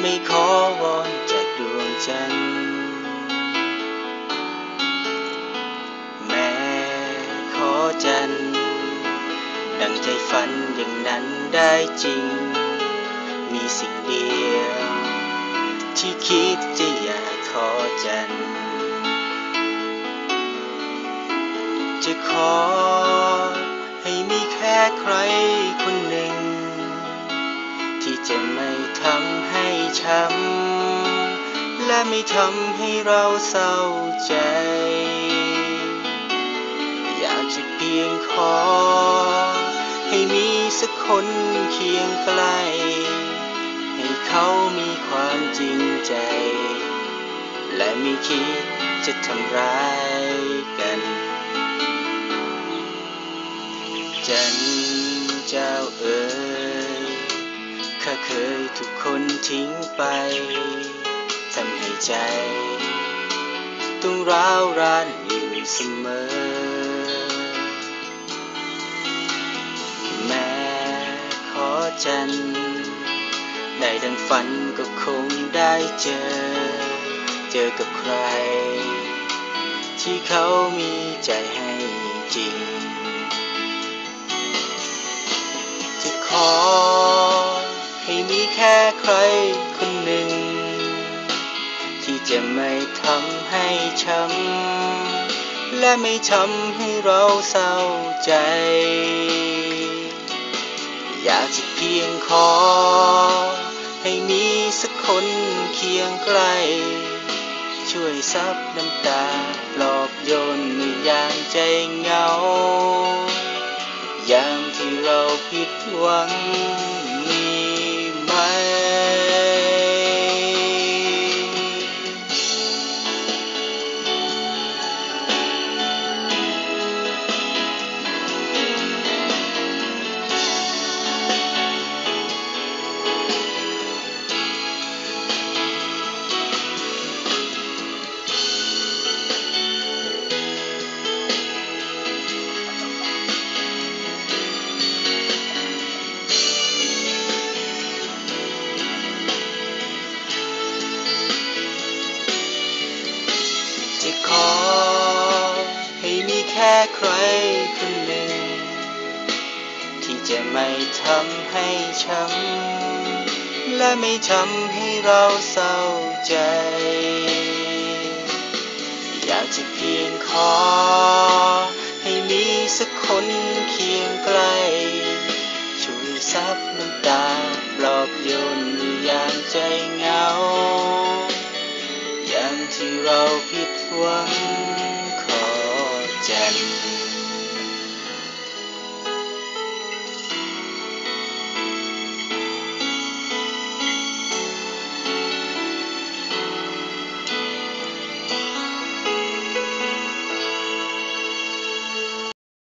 ไม่ขอวอนจากดวงจันทร์แม้ขอจันทร์ดังใจฝันอย่างนั้นได้จริง มีสิ่งเดียว ที่คิดจะอยากขอจันทร์จะขอให้มีแค่ใคร ไม่ทำให้เราเศร้าใจ อยากจะเพียงขอ ให้มีสักคนเคียงใกล้ ให้เขามีความจริงใจ และไม่คิดจะทำร้ายกัน จันเจ้าเอ๋ยข้าเคยถูกคนทิ้งไป ทำให้ใจ ต้องร้าวรานอยู่เสมอ แม้ขอจันได้ดังฝันก็คงได้เจอ เจอกับใคร ที่เขามีใจให้จริง จะขอให้มีแค่ใคร ที่จะไม่ทำให้ช้ำและไม่ทำให้เราเศร้าใจ อยากจะเพียงขอ ให้มีสักคนเคียงใกล้ ช่วยซับน้ำตาปลอบโยนเมื่อยามใจเหงายามที่เราผิดหวัง ขอ ให้มีแค่ใครคนหนึ่ง ที่จะไม่ทำให้ช้ำและไม่ทำให้เราเศร้าใจ อยากจะเพียงขอ ให้มีสักคนเคียงใกล้ช่วยซับน้ำตาปลอบโยนยามใจเหงา วังขอแจ่ม